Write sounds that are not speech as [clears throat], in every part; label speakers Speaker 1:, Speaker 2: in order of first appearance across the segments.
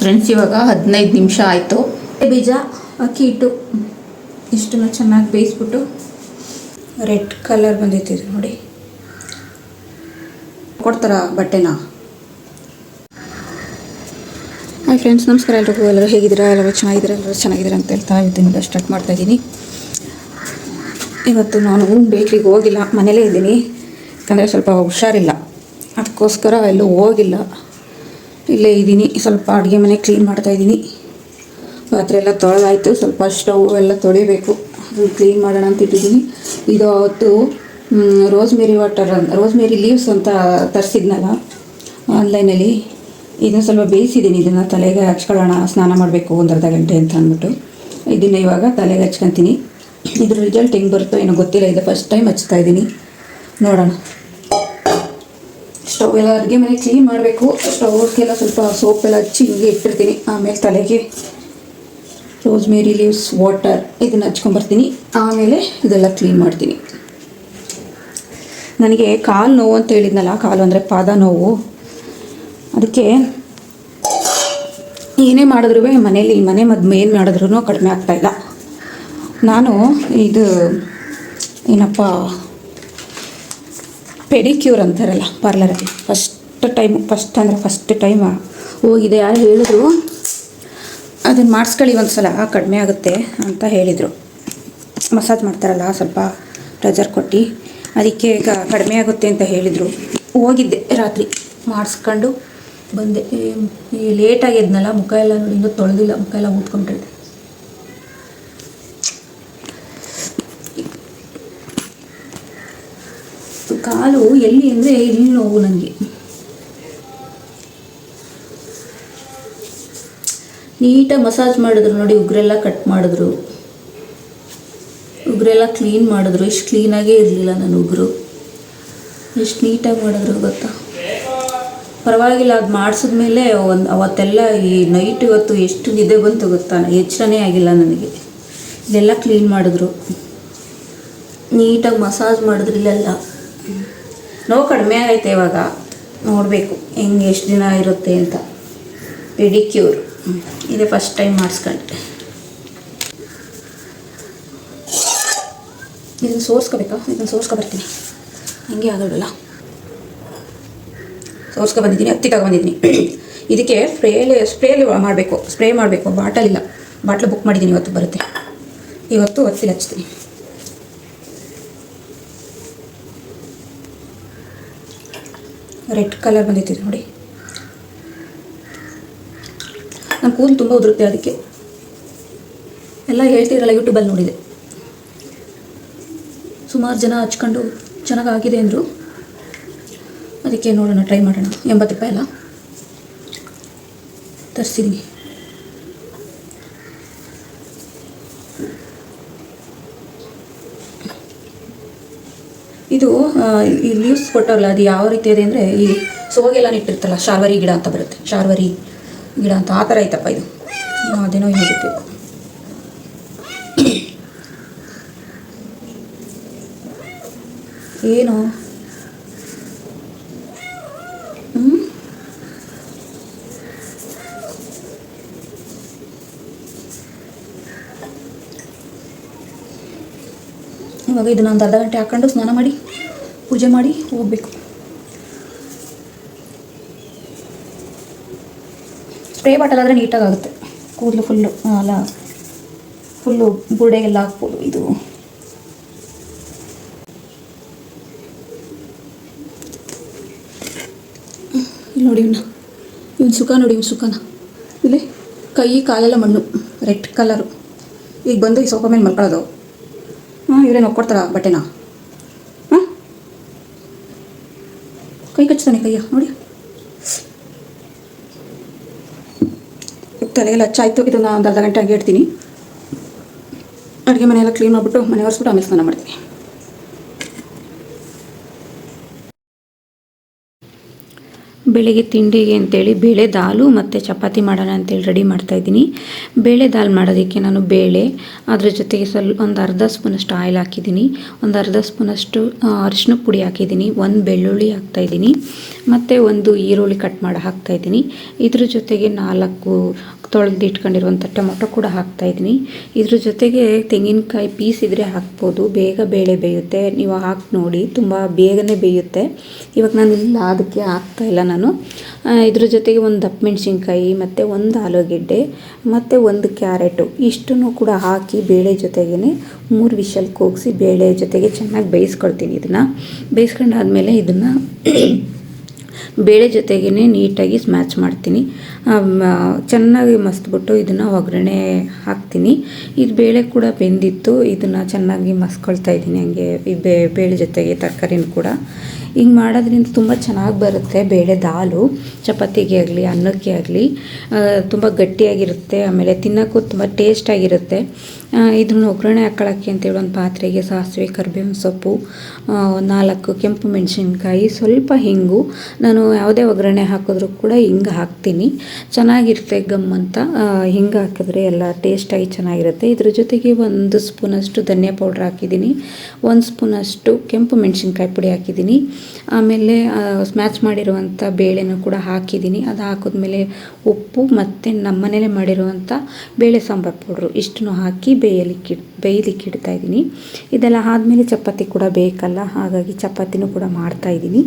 Speaker 1: Friends ಇವಾಗ ಹದಿನೈದು ನಿಮಿಷ ಆಯಿತು.
Speaker 2: ಬೀಜ, ಅಕ್ಕಿ ಇಟ್ಟು. ಇಷ್ಟನ್ನು ಚೆನ್ನಾಗಿ ಬೇಯಿಸ್ಬಿಟ್ಟು ರೆಡ್ ಕಲರ್ ಬಂದಿತ್ತು ನೋಡಿ.
Speaker 1: ಕೊಡ್ತಾರ ಬಟ್ಟೆನ?
Speaker 2: ಹಾಯ್ ಫ್ರೆಂಡ್ಸ್ ನಮಸ್ಕಾರ ಎಲ್ರಿಗೂ. ಎಲ್ಲರೂ ಹೇಗಿದ್ದೀರಾ? ಎಲ್ಲರೂ ಚೆನ್ನಾಗಿದ್ದೀರಾ? ಎಲ್ಲರೂ ಚೆನ್ನಾಗಿದ್ದೀರಾ ಅಂತ ಹೇಳ್ತಾ ಇವತ್ತಿನಿಂದ ಸ್ಟಾರ್ಟ್ ಮಾಡ್ತಾ ಇದ್ದೀನಿ. ಇವತ್ತು ನಾನು ಬೇಕ್ರಿಗೆ ಹೋಗಿಲ್ಲ. ಮನೇಲೇ ಇದ್ದೀನಿ. ಯಾಕಂದರೆ ಸ್ವಲ್ಪ ಹುಷಾರಿಲ್ಲ. ಅದಕ್ಕೋಸ್ಕರ ಎಲ್ಲೂ ಹೋಗಿಲ್ಲ. ಇಲ್ಲೇ ಇದ್ದೀನಿ, ಸ್ವಲ್ಪ ಅಡುಗೆ ಮನೆ ಕ್ಲೀನ್ ಮಾಡ್ತಾ ಇದ್ದೀನಿ. ಪಾತ್ರೆ ಎಲ್ಲ ತೊಳೆದಾಯಿತು ಸ್ವಲ್ಪ ಸ್ಟವ್ ಎಲ್ಲ ತೊಳಿಬೇಕು. ಕ್ಲೀನ್ ಮಾಡೋಣ ಅಂತ ಇಟ್ಟಿದ್ದೀನಿ. ಇದು ಅವತ್ತು ರೋಸ್ಮೇರಿ ವಾಟರ್ ರೋಸ್ಮೇರಿ ಲೀವ್ಸ್ ಅಂತ ತರಿಸಿದ್ನಲ್ಲ ಆನ್ಲೈನಲ್ಲಿ ಇದನ್ನು ಸ್ವಲ್ಪ ಬೇಯಿಸಿದ್ದೀನಿ, ಇದನ್ನು ತಲೆಗೆ ಹಚ್ಕೊಳ್ಳೋಣ, ಸ್ನಾನ ಮಾಡಬೇಕು ಒಂದು ಅರ್ಧ ಗಂಟೆ ಅಂತ ಅಂದ್ಬಿಟ್ಟು. ಇದನ್ನು ಇವಾಗ ತಲೆಗೆ ಹಚ್ಕೊತೀನಿ. ಇದ್ರ ರಿಸಲ್ಟ್ ಹೆಂಗೆ ಬರುತ್ತೋ ಏನೋ ಗೊತ್ತಿಲ್ಲ, ಇದು ಫಸ್ಟ್ ಟೈಮ್ ಹಚ್ತಾ ಇದ್ದೀನಿ. ನೋಡೋಣ. ಸ್ಟವ್ ಎಲ್ಲ ಅಡುಗೆ ಮನೆ ಕ್ಲೀನ್ ಮಾಡಬೇಕು. ಸ್ಟವ್ಗೆಲ್ಲ ಸ್ವಲ್ಪ ಸೋಪ್ ಎಲ್ಲ ಹಚ್ಚಿ ಹಿಂಗೆ ಇಟ್ಟಿರ್ತೀನಿ. ಆಮೇಲೆ ತಲೆಗೆ ರೋಸ್ಮೇರಿ ಲೀವ್ಸ್ ವಾಟರ್ ಇದನ್ನು ಹಚ್ಕೊಂಬರ್ತೀನಿ. ಆಮೇಲೆ ಇದೆಲ್ಲ ಕ್ಲೀನ್ ಮಾಡ್ತೀನಿ. ನನಗೆ ಕಾಲು ನೋವು ಅಂತ ಹೇಳಿದ್ನಲ್ಲ, ಕಾಲು ಅಂದರೆ ಪಾದ ನೋವು. ಅದಕ್ಕೆ ಏನೇ ಮಾಡಿದ್ರೂ ಮನೇಲಿ, ಮನೆ ಮದ್ದು ಏನು ಮಾಡಿದ್ರೂ ಕಡಿಮೆ ಆಗ್ತಾಯಿಲ್ಲ ನಾನು ಇದು ಏನಪ್ಪ ಪೆಡಿಕ್ಯೂರ್ ಅಂತಾರಲ್ಲ ಪಾರ್ಲರಲ್ಲಿ ಫಸ್ಟ್ ಟೈಮ್ ಫಸ್ಟ್ ಅಂದರೆ ಫಸ್ಟ್ ಟೈಮ್ ಹೋಗಿದೆ. ಯಾರು ಹೇಳಿದ್ರು ಅದನ್ನು ಮಾಡಿಸ್ಕೊಳ್ಳಿ ಒಂದು ಸಲ ಕಡಿಮೆ ಆಗುತ್ತೆ ಅಂತ ಹೇಳಿದರು. ಮಸಾಜ್ ಮಾಡ್ತಾರಲ್ಲ, ಸ್ವಲ್ಪ ಪ್ರೆಜರ್ ಕೊಟ್ಟು. ಅದಕ್ಕೆ ಈಗ ಕಡಿಮೆ ಆಗುತ್ತೆ ಅಂತ ಹೇಳಿದರು. ಹೋಗಿದ್ದೆ ರಾತ್ರಿ, ಮಾಡಿಸ್ಕೊಂಡು ಬಂದೆ. ಲೇಟಾಗಿದ್ನಲ್ಲ ಮುಖ ಎಲ್ಲ ನೋಡಿ ಇನ್ನೂ ತೊಳೆದಿಲ್ಲ, ಮುಖ ಎಲ್ಲ ಊದ್ಕೊಂಡ್ಬಿಟ್ಟಿದೆ ಕಾಲು ಎಲ್ಲಿ ಅಂದರೆ ಇಲ್ಲಿ ನೋವು ನನಗೆ ನೀಟಾಗಿ ಮಸಾಜ್ ಮಾಡಿದ್ರು ನೋಡಿ, ಉಗ್ರೆಲ್ಲ ಕಟ್ ಮಾಡಿದ್ರು. ಉಗ್ರೆಲ್ಲ ಕ್ಲೀನ್ ಮಾಡಿದ್ರು. ಎಷ್ಟು ಕ್ಲೀನಾಗೇ ಇರಲಿಲ್ಲ ನನ್ನ ಉಗ್ರು. ಎಷ್ಟು ನೀಟಾಗಿ ಮಾಡಿದ್ರು, ಗೊತ್ತಾ? ಪರವಾಗಿಲ್ಲ, ಅದು ಮಾಡಿಸಿದ್ಮೇಲೆ ಒಂದು ಅವತ್ತೆಲ್ಲ ಈ ನೈಟ್ ಇವತ್ತು ಎಷ್ಟು ನಿದ್ದೆ ಬಂತು ಗೊತ್ತಾ? ಹೆಚ್ಚನೇ ಆಗಿಲ್ಲ ನನಗೆ. ಇದೆಲ್ಲ ಕ್ಲೀನ್ ಮಾಡಿದ್ರು. ನೀಟಾಗಿ ಮಸಾಜ್ ಮಾಡಿದ್ರು ಇಲ್ಲೆಲ್ಲ. ನೋವು ಕಡಿಮೆ ಆಗೈತೆ ಇವಾಗ. ನೋಡಬೇಕು ಹೆಂಗೆ ಎಷ್ಟು ದಿನ ಇರುತ್ತೆ ಅಂತ. ಪಿಡಿಕ್ಯೂರ್ ಇದೇ ಫಸ್ಟ್ ಟೈಮ್ ಮಾಡಿಸ್ಕೊಂಡೆ. ಇದನ್ನು ಸೋರ್ಸ್ಕೋಬೇಕಾ? ಇದನ್ನು ಸೋರ್ಸ್ಕೊಬರ್ತೀನಿ ಹಂಗೆ ಆಗೋಲ್ಲ ಸೋರ್ಸ್ಕೊ ಬಂದಿದ್ದೀನಿ, ಹತ್ತಿ ತಗೊಂಡಿದ್ದೀನಿ [clears throat] ಇದಕ್ಕೆ ಸ್ಪ್ರೇಲೆ, ಸ್ಪ್ರೇಲಿ ಮಾಡಬೇಕು. ಸ್ಪ್ರೇ ಮಾಡಬೇಕು. ಬಾಟಲ್ ಇಲ್ಲ. ಬಾಟ್ಲು ಬುಕ್ ಮಾಡಿದ್ದೀನಿ, ಇವತ್ತು ಬರುತ್ತೆ. ಇವತ್ತು ಹತ್ತಿಲಿ ಹಚ್ತೀನಿ. ರೆಡ್ ಕಲರ್ ಬಂದಿತ್ತು ನೋಡಿ. ನಮ್ಮ ಕೂದಲು ತುಂಬ ಉದುರುತ್ತೆ ಅದಕ್ಕೆ. ಎಲ್ಲ ಹೇಳ್ತಿರಲ್ಲ ಯೂಟ್ಯೂಬಲ್ಲಿ ನೋಡಿದೆ. ಸುಮಾರು ಜನ ಹಚ್ಕೊಂಡು ಚೆನ್ನಾಗಾಗಿದೆ ಅಂದರು. ಅದಕ್ಕೆ ನೋಡೋಣ ಟ್ರೈ ಮಾಡೋಣ. ಎಂಬತ್ತು ರೂಪಾಯಿ ಅಲ್ಲ. ತರಿಸಿದ್ದೀನಿ ಇದು ಆ, ಈ ಲೀವ್ಸ್ ಕೊಟ್ಟವಲ್ಲ, ಅದು ಯಾವ ರೀತಿ ಇದೆ ಅಂದರೆ ಈ ಸೋಗೆಲ್ಲ ನೆಟ್ಟಿರ್ತಲ್ಲ, ಶಾರ್ವರಿ ಗಿಡ ಅಂತ ಬರುತ್ತೆ. ಶಾರ್ವರಿ ಗಿಡ ಅಂತ ಆ ಥರ ಐತಪ್ಪ ಇದು. ಅದೇನೋ ಹೇಳುತ್ತೆ ಏನು? ಇವಾಗ ಇದನ್ನ ಒಂದು ಅರ್ಧ ಗಂಟೆ ಹಾಕೊಂಡು ಸ್ನಾನ ಮಾಡಿ. ಪೂಜೆ ಮಾಡಿ ಹೋಗಬೇಕು. ಸ್ಪ್ರೇ ಬಾಟಲ್ ಆದರೆ ನೀಟಾಗುತ್ತೆ ಕೂದಲು ಫುಲ್ಲು ಅಲ್ಲ ಫುಲ್ಲು ಬುರ್ಡೆಗೆಲ್ಲ ಹಾಕ್ಬೋದು ಇದು. ನೋಡಿ ಇವನ್ನ ಇವನ್ ಸುಖ ನೋಡಿ, ಇವನ್ ಸುಖನ. ಇಲ್ಲಿ ಕೈ, ಕಾಲೆಲ್ಲ ಮಣ್ಣು. ರೆಡ್ ಕಲರು ಈಗ ಬಂದು ಈ ಸೋಫಾ ಮೇಲೆ ಮಲ್ಕೊಳ್ಳೋದು. ಹಾಂ, ಇವರೇನು ಒಕ್ಕೊಡ್ತಾರ ಬಟ್ಟೆನ? ಕೈ ಕಚ್ತಾನೆ ಕೈಯ, ನೋಡಿ. ತಲೆಗೆಲ್ಲ ಹಚ್ಚಾಯ್ತು ಇದನ್ನು ಒಂದು ಅರ್ಧ ಗಂಟೆ ಹಾಗೆ ಇಡ್ತೀನಿ. ಅಡುಗೆ ಮನೆಯೆಲ್ಲ ಕ್ಲೀನ್ ಮಾಡಿಬಿಟ್ಟು ಮನೆ ಒರೆಸ್ಬಿಟ್ಟು ಆಮೇಲೆ ಸ್ನಾನ ಮಾಡ್ತೀನಿ. ಬೆಳಿಗ್ಗೆ ತಿಂಡಿಗೆ ಅಂತೇಳಿ ಬೇಳೆ ದಾಲು ಮತ್ತು ಚಪಾತಿ ಮಾಡೋಣ ಅಂತೇಳಿ ರೆಡಿ ಮಾಡ್ತಾಯಿದ್ದೀನಿ ಬೇಳೆ ದಾಲ್ ಮಾಡೋದಕ್ಕೆ ನಾನು ಬೇಳೆ, ಅದರ ಜೊತೆಗೆ ಸ್ವಲ್ಪ ಒಂದು ಅರ್ಧ ಸ್ಪೂನಷ್ಟು ಆಯಿಲ್ ಹಾಕಿದ್ದೀನಿ. ಒಂದು ಅರ್ಧ ಸ್ಪೂನಷ್ಟು ಅರಿಶಿನ ಪುಡಿ ಹಾಕಿದ್ದೀನಿ. ಒಂದು ಬೆಳ್ಳುಳ್ಳಿ ಹಾಕ್ತಾಯಿದ್ದೀನಿ ಮತ್ತು ಒಂದು ಈರುಳ್ಳಿ ಕಟ್ ಮಾಡಿ ಹಾಕ್ತಾಯಿದ್ದೀನಿ ಇದ್ರ ಜೊತೆಗೆ ನಾಲ್ಕು ತೊಳೆದು ಇಟ್ಕೊಂಡಿರುವಂಥ ಟೊಮೊಟೊ ಕೂಡ ಹಾಕ್ತಾಯಿದ್ದೀನಿ ಇದ್ರ ಜೊತೆಗೆ ತೆಂಗಿನಕಾಯಿ ಪೀಸ್ ಇದ್ದರೆ ಹಾಕ್ಬೋದು. ಬೇಗ ಬೇಳೆ ಬೇಯುತ್ತೆ. ನೀವು ಹಾಕಿ ನೋಡಿ, ತುಂಬ ಬೇಗನೆ ಬೇಯುತ್ತೆ. ಇವಾಗ ನಾನು ಇಲ್ಲ ಅದಕ್ಕೆ ಹಾಕ್ತಾ ಇಲ್ಲ ನಾನು. ಇದ್ರ ಜೊತೆಗೆ ಒಂದು ದಪ್ಪ ಮೆಣಸಿನ್ಕಾಯಿ, ಮತ್ತು ಒಂದು ಆಲೂಗೆಡ್ಡೆ, ಮತ್ತು ಒಂದು ಕ್ಯಾರೆಟು, ಇಷ್ಟನ್ನು ಕೂಡ ಹಾಕಿ ಬೇಳೆ ಜೊತೆಗೇ ಮೂರು ವಿಷಲ್ ಕೂಗಿಸಿ ಬೇಳೆ ಜೊತೆಗೆ ಚೆನ್ನಾಗಿ ಬೇಯಿಸ್ಕೊಳ್ತೀನಿ ಇದನ್ನು. ಬೇಯಿಸ್ಕೊಂಡಾದ್ಮೇಲೆ ಇದನ್ನು [clears throat] ಬೇಳೆ ಜೊತೆಗೇ ನೀಟಾಗಿ ಸ್ಮ್ಯಾಚ್ ಮಾಡ್ತೀನಿ. ಚೆನ್ನಾಗಿ ಮಸ್ತ್ಬಿಟ್ಟು ಇದನ್ನು ಒಗ್ಗರಣೆ ಹಾಕ್ತೀನಿ. ಇದು ಬೇಳೆ ಕೂಡ ಬೆಂದಿತ್ತು, ಇದನ್ನು ಚೆನ್ನಾಗಿ ಮಸ್ಕೊಳ್ತಾ ಇದ್ದೀನಿ ಹಂಗೆ, ಈ ಬೇಳೆ ಜೊತೆಗೆ ತರಕಾರಿನೂ ಕೂಡ. ಹಿಂಗೆ ಮಾಡೋದ್ರಿಂದ ತುಂಬ ಚೆನ್ನಾಗಿ ಬರುತ್ತೆ ಬೇಳೆ ದಾಲು, ಚಪಾತಿಗೆ ಆಗಲಿ, ಅನ್ನಕ್ಕೆ ಆಗಲಿ. ತುಂಬ ಗಟ್ಟಿಯಾಗಿರುತ್ತೆ, ಆಮೇಲೆ ತಿನ್ನೋಕ್ಕೂ ತುಂಬ ಟೇಸ್ಟಾಗಿರುತ್ತೆ. ಇದನ್ನು ಒಗ್ಗರಣೆ ಹಾಕೊಳ್ಳೋಕ್ಕೆ ಅಂತೇಳಿ ಒಂದು ಪಾತ್ರೆಗೆ ಸಾಸಿವೆ, ಕರಿಬೇವಿನ ಸೊಪ್ಪು ನಾಲ್ಕು ಕೆಂಪು ಮೆಣಸಿನ್ಕಾಯಿ, ಸ್ವಲ್ಪ ಹಿಂಗು. ನಾನು ಯಾವುದೇ ಒಗ್ಗರಣೆ ಹಾಕಿದ್ರೂ ಕೂಡ ಹಿಂಗೆ ಹಾಕ್ತೀನಿ. ಚೆನ್ನಾಗಿರುತ್ತೆ ಗಮ್ ಅಂತ. ಹಿಂಗೆ ಹಾಕಿದ್ರೆ ಎಲ್ಲ ಟೇಸ್ಟಾಗಿ ಚೆನ್ನಾಗಿರುತ್ತೆ. ಇದ್ರ ಜೊತೆಗೆ ಒಂದು ಸ್ಪೂನಷ್ಟು ಧನಿಯಾ ಪೌಡ್ರ್ ಹಾಕಿದ್ದೀನಿ. ಒಂದು ಸ್ಪೂನಷ್ಟು ಕೆಂಪು ಮೆಣಸಿನ್ಕಾಯಿ ಪುಡಿ ಹಾಕಿದ್ದೀನಿ. ಆಮೇಲೆ ಸ್ಮ್ಯಾಚ್ ಮಾಡಿರುವಂಥ ಬೇಳೆನೂ ಕೂಡ ಹಾಕಿದ್ದೀನಿ. ಅದು ಹಾಕಿದ್ಮೇಲೆ ಉಪ್ಪು ಮತ್ತು ನಮ್ಮನೇಲೆ ಮಾಡಿರುವಂಥ ಬೇಳೆ ಸಾಂಬಾರು ಪೌಡ್ರು ಇಷ್ಟನ್ನು ಹಾಕಿ ಬೇಯಲಿಕ್ಕೆ ಬೇಯಲಿಕ್ಕೆ ಇಡ್ತಾ ಇದ್ದೀನಿ. ಇದೆಲ್ಲ ಆದಮೇಲೆ ಚಪಾತಿ ಕೂಡ ಬೇಕಲ್ಲ, ಹಾಗಾಗಿ ಚಪಾತಿನೂ ಕೂಡ ಮಾಡ್ತಾ ಇದ್ದೀನಿ.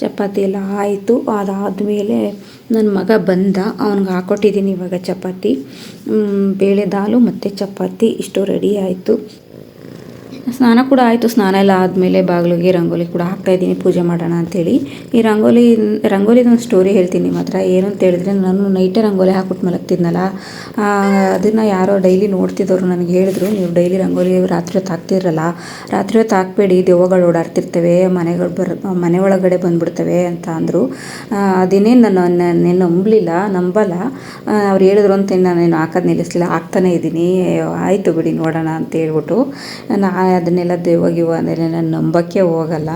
Speaker 2: ಚಪಾತಿ ಎಲ್ಲ ಆಯಿತು. ಅದಾದಮೇಲೆ ನನ್ನ ಮಗ ಬಂದ ಅವ್ನಿಗೆ ಹಾಕ್ಕೊಟ್ಟಿದ್ದೀನಿ ಇವಾಗ ಚಪಾತಿ. ಬೇಳೆ ದಾಲು ಮತ್ತು ಚಪಾತಿ ಇಷ್ಟು ರೆಡಿ ಆಯಿತು. ಸ್ನಾನ ಕೂಡ ಆಯಿತು. ಸ್ನಾನ ಎಲ್ಲ ಆದಮೇಲೆ ಬಾಗಿಲಿಗೆ ರಂಗೋಲಿ ಕೂಡ ಹಾಕ್ತಾಯಿದ್ದೀನಿ ಪೂಜೆ ಮಾಡೋಣ ಅಂಥೇಳಿ ಈ ರಂಗೋಲಿ ರಂಗೋಲಿದೊಂದು ಸ್ಟೋರಿ ಹೇಳ್ತೀನಿ ನಿಮ್ಮ ಹತ್ರ. ಏನು ಅಂತ ಹೇಳಿದ್ರೆ, ನಾನು ನೈಟೇ ರಂಗೋಲಿ ಹಾಕ್ಬಿಟ್ಟು ಮಲಗ್ತಿದ್ನಲ್ಲ ಅದನ್ನು ಯಾರೋ ಡೈಲಿ ನೋಡ್ತಿದ್ದವರು ನನಗೆ ಹೇಳಿದ್ರು. ನೀವು ಡೈಲಿ ರಂಗೋಲಿ ರಾತ್ರಿ ಹೊತ್ತು ಹಾಕ್ತಿರಲ್ಲ. ರಾತ್ರಿ ಹೊತ್ತು ಹಾಕ್ಬೇಡಿ. ದೆವ್ವಗಳು ಓಡಾಡ್ತಿರ್ತವೆ, ಮನೆಗಳು ಬರ, ಮನೆ ಒಳಗಡೆ ಬಂದ್ಬಿಡ್ತವೆ ಅಂತ ಅಂದರು. ಅದೇನೇ ನಾನು ನೆನ್ನೆ ನಂಬಲಿಲ್ಲ, ನಂಬಲ್ಲ. ಅವ್ರು ಹೇಳಿದ್ರು ಅಂತ ನಾನು ಹಾಕೋದು ನಿಲ್ಲಿಸಲಿಲ್ಲ. ಹಾಕ್ತಾನೆ ಇದ್ದೀನಿ. ಆಯಿತು ಬಿಡಿ ನೋಡೋಣ ಅಂತ ಹೇಳ್ಬಿಟ್ಟು, ನಾ ಅದನ್ನೆಲ್ಲ ದೆವ್ವ ಅದನ್ನೆಲ್ಲ ನಾನು ನಂಬಕ್ಕೆ ಹೋಗಲ್ಲ.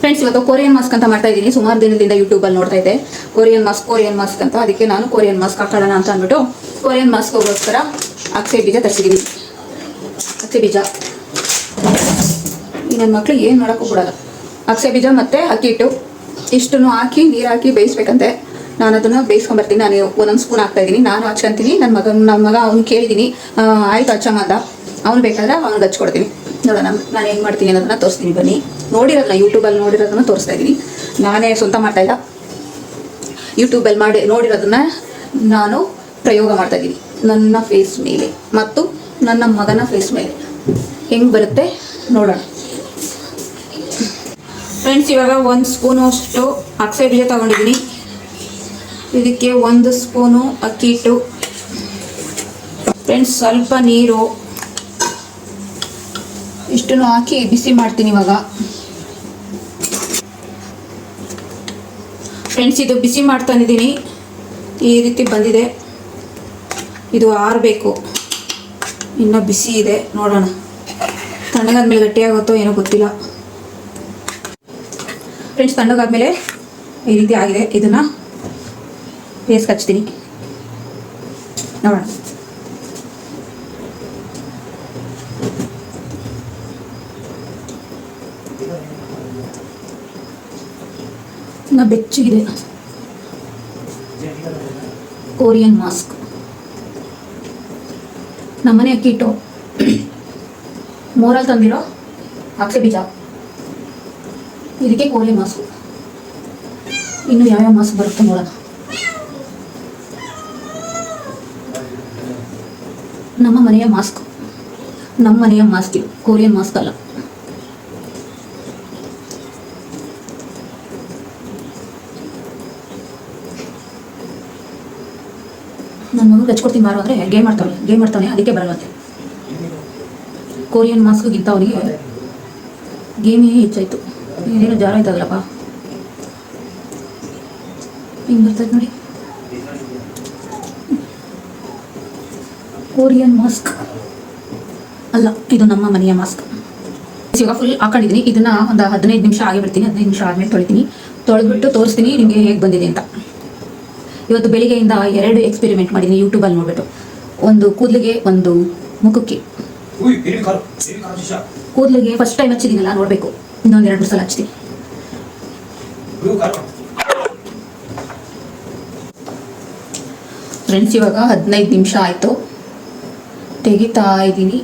Speaker 1: ಫ್ರೆಂಡ್ಸ್ ಇವತ್ತು ಕೊರಿಯನ್ ಮಾಸ್ಕ್ ಅಂತ ಮಾಡ್ತಾ ಇದ್ದೀನಿ. ಸುಮಾರು ದಿನದಿಂದ ಯೂಟ್ಯೂಬಲ್ಲಿ ನೋಡ್ತಾ ಇದ್ದೆ ಕೊರಿಯನ್ ಮಾಸ್ಕ್ ಕೊರಿಯನ್ ಮಾಸ್ಕ್ ಅಂತ. ಅದಕ್ಕೆ ನಾನು ಕೊರಿಯನ್ ಮಾಸ್ಕ್ ಹಾಕೋಣ ಅಂತ ಅಂದ್ಬಿಟ್ಟು ಕೊರಿಯನ್ ಮಾಸ್ಕ್ಗೋಸ್ಕರ ಅಕ್ಸೆ ಬೀಜ ತರಿಸಿದ್ದೀನಿ. ಅಕ್ಸೆ ಬೀಜ ಈ ನನ್ನ ಮಕ್ಕಳು ಏನು ಮಾಡೋಕ್ಕೂ ಬಿಡಲ್ಲ. ಅಕ್ಸೆ ಬೀಜ ಮತ್ತು ಅಕ್ಕಿ ಹಿಟ್ಟು. ಇಷ್ಟನ್ನು ಹಾಕಿ, ನೀರು ಹಾಕಿ ಬೇಯಿಸ್ಬೇಕಂತೆ. ನಾನು ಅದನ್ನು ಬೇಯಿಸ್ಕೊಂಬರ್ತೀನಿ. ನಾನು ಒಂದೊಂದು ಸ್ಪೂನ್ ಹಾಕ್ತಾ ಇದ್ದೀನಿ. ನಾನು ಹಚ್ಕೊಂತೀನಿ. ನನ್ನ ಮಗ ನನ್ನ ಮಗ ಅವ್ನು ಕೇಳಿದ್ದೀನಿ. ಆಯ್ತು ಹಚ್ಚಮ್ಮ ಅಂತ. ಅವ್ನು ಬೇಕಾದ್ರೆ ಅವ್ನಿಗೆ ಹಚ್ಕೊಡ್ತೀನಿ ನೋಡೋಣ, ನಾನು ಏನು ಮಾಡ್ತೀನಿ ಅನ್ನೋದನ್ನ ತೋರಿಸ್ತೀನಿ ಬನ್ನಿ. ನೋಡಿರೋದನ್ನ ಯೂಟ್ಯೂಬಲ್ಲಿ ನೋಡಿರೋದನ್ನ ತೋರಿಸ್ತಾ ಇದ್ದೀನಿ ನಾನೇ ಸ್ವಂತ ಮಾಡ್ತಾ ಇಲ್ಲ. ಯೂಟ್ಯೂಬಲ್ಲಿ ಮಾಡಿ, ನೋಡಿರೋದನ್ನ ನಾನು ಪ್ರಯೋಗ ಮಾಡ್ತಾ ಇದ್ದೀನಿ ನನ್ನ ಫೇಸ್ ಮೇಲೆ ಮತ್ತು ನನ್ನ ಮಗನ ಫೇಸ್ ಮೇಲೆ. ಹೆಂಗೆ ಬರುತ್ತೆ? ನೋಡೋಣ. ಫ್ರೆಂಡ್ಸ್ ಇವಾಗ ಒಂದು ಸ್ಪೂನು ಅಷ್ಟು ಅಕ್ಸೆ ಬೀಜ ತೊಗೊಂಡಿದ್ದೀನಿ ಇದಕ್ಕೆ ಒಂದು ಸ್ಪೂನು ಅಕ್ಕಿ ಹಿಟ್ಟು. ಫ್ರೆಂಡ್ಸ್ ಸ್ವಲ್ಪ ನೀರು. ಇಷ್ಟನ್ನು ಹಾಕಿ ಬಿಸಿ ಮಾಡ್ತೀನಿ ಇವಾಗ. ಫ್ರೆಂಡ್ಸ್, ಇದು ಬಿಸಿ ಮಾಡ್ತಾನಿದ್ದೀನಿ ಈ ರೀತಿ ಬಂದಿದೆ. ಇದು ಆರಬೇಕು. ಇನ್ನೂ ಬಿಸಿ ಇದೆ. ನೋಡೋಣ. ತಣ್ಣಗಾದ್ಮೇಲೆ ಗಟ್ಟಿಯಾಗುತ್ತೋ ಏನೋ ಗೊತ್ತಿಲ್ಲ. ಫ್ರೆಂಡ್ಸ್, ತಣ್ಣಗಾದ್ಮೇಲೆ ಈ ರೀತಿ ಆಗಿದೆ. ಇದನ್ನು ಬೇಸ್ ಹಚ್ತೀನಿ. ನೋಡೋಣ. ಇನ್ನು ಬೆಚ್ಚಗಿದೆ. ಕೊರಿಯನ್ ಮಾಸ್ಕ್ ನಮ್ಮನೆ ಅಕ್ಕಿ ಹಿಟ್ಟು. ಮೋರಲ್ಲಿ ತಂದಿರೋ ಅಕ್ಕಿ ಬೀಜ. ಇದಕ್ಕೆ ಕೋರಿಯನ್ ಮಾಸ್ಕ್ ಇನ್ನು ಯಾವ್ಯಾವ ಮಾಸ್ಕ್ ಬರುತ್ತೆ ನೋಡೋಣ. ನಮ್ಮ ಮನೆಯ ಮಾಸ್ಕ್ ನಮ್ಮ ಮನೆಯ ಮಾಸ್ಕ್ ಇದು. ಕೊರಿಯನ್ ಮಾಸ್ಕ್ ಅಲ್ಲ. ಮಗು ಹಚ್ಕೊಡ್ತೀನಿ ಬಾರೋ ಅಂದರೆ ಗೇಮ್ ಮಾಡ್ತಾವೆ ಗೇಮ್ ಮಾಡ್ತಾನೆ ಅದಕ್ಕೆ ಬರಲ್ವಂತೆ. ಕೊರಿಯನ್ ಮಾಸ್ಕ್ಗಿಂತ ಅವನಿಗೆ ಗೇಮೇ ಹೆಚ್ಚಾಯಿತು. ಏನೇನು ಜಾರ ಆಯ್ತದಲ್ಲಪ್ಪ. ಹಿಂಗೆ ಬರ್ತೈತೆ ನೋಡಿ. ಕೊರಿಯನ್ ಮಾಸ್ಕ್ ಅಲ್ಲ, ಇದು ನಮ್ಮ ಮನೆಯ ಮಾಸ್ಕ್ ಇವಾಗ ಫುಲ್ ಹಾಕೊಂಡಿದ್ದೀನಿ ಇದನ್ನ ಒಂದು ಹದಿನೈದು ನಿಮಿಷ ಆಗಿಬಿಡ್ತೀನಿ ಹದಿನೈದು ನಿಮಿಷ ಆದ್ಮೇಲೆ ತೊಳಿತೀನಿ. ತೊಳೆದ್ಬಿಟ್ಟು ತೋರಿಸ್ತೀನಿ ನಿಮಗೆ ಹೇಗೆ ಬಂದಿದೆ ಅಂತ. ಇವತ್ತು ಬೆಳಿಗ್ಗೆಯಿಂದ ಎರಡು ಎಕ್ಸ್ಪೆರಿಮೆಂಟ್ ಮಾಡಿದ್ದೀನಿ ಯೂಟ್ಯೂಬಲ್ಲಿ ನೋಡ್ಬಿಟ್ಟು. ಒಂದು ಕೂದಲಿಗೆ ಒಂದು ಮುಖಕ್ಕೆ. ಕೂದಲಿಗೆ ಫಸ್ಟ್ ಟೈಮ್ ಹಚ್ಚಿದೀನಲ್ಲ ನೋಡಬೇಕು. ಇನ್ನೊಂದು ಎರಡು ಸಲ ಹಚ್ತೀನಿ
Speaker 3: ಕಾಲು.
Speaker 1: ಫ್ರೆಂಡ್ಸ್ ಇವಾಗ ಹದಿನೈದು ನಿಮಿಷ ಆಯಿತು. ತೆಗಿತಾ ಇದ್ದೀನಿ.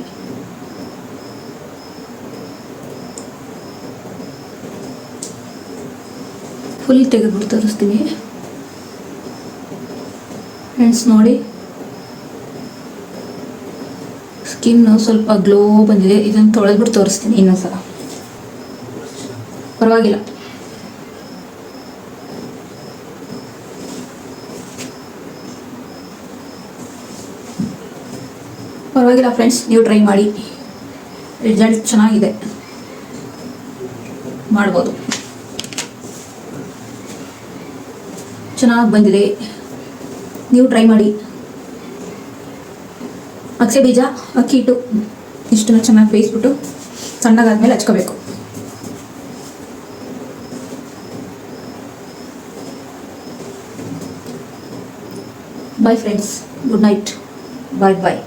Speaker 1: ಫುಲ್ ತೆಗೆದ್ಬಿಟ್ಟು ತೋರಿಸ್ತೀನಿ. ಫ್ರೆಂಡ್ಸ್ ನೋಡಿ. ಸ್ಕಿನ್ನು ಸ್ವಲ್ಪ ಗ್ಲೋ ಬಂದಿದೆ. ಇದನ್ನು ತೊಳೆದ್ಬಿಟ್ಟು ತೋರಿಸ್ತೀನಿ ಇನ್ನೊಂದ್ಸಲ. ಪರವಾಗಿಲ್ಲ. ಪರವಾಗಿಲ್ಲ ಫ್ರೆಂಡ್ಸ್ ನೀವು ಟ್ರೈ ಮಾಡಿ. ರಿಸಲ್ಟ್ ಚೆನ್ನಾಗಿದೆ. ಮಾಡ್ಬೋದು. ಚೆನ್ನಾಗಿ ಬಂದಿದೆ. ನೀವು ಟ್ರೈ ಮಾಡಿ. ಅಕ್ಷೆ ಬೀಜ, ಅಕ್ಕಿ ಹಿಟ್ಟು ಇಷ್ಟನ್ನು ಚೆನ್ನಾಗಿ ಬೇಯಿಸ್ಬಿಟ್ಟು ಸಣ್ಣಗಾದ್ಮೇಲೆ ಹಚ್ಕೋಬೇಕು. Bye friends good night bye bye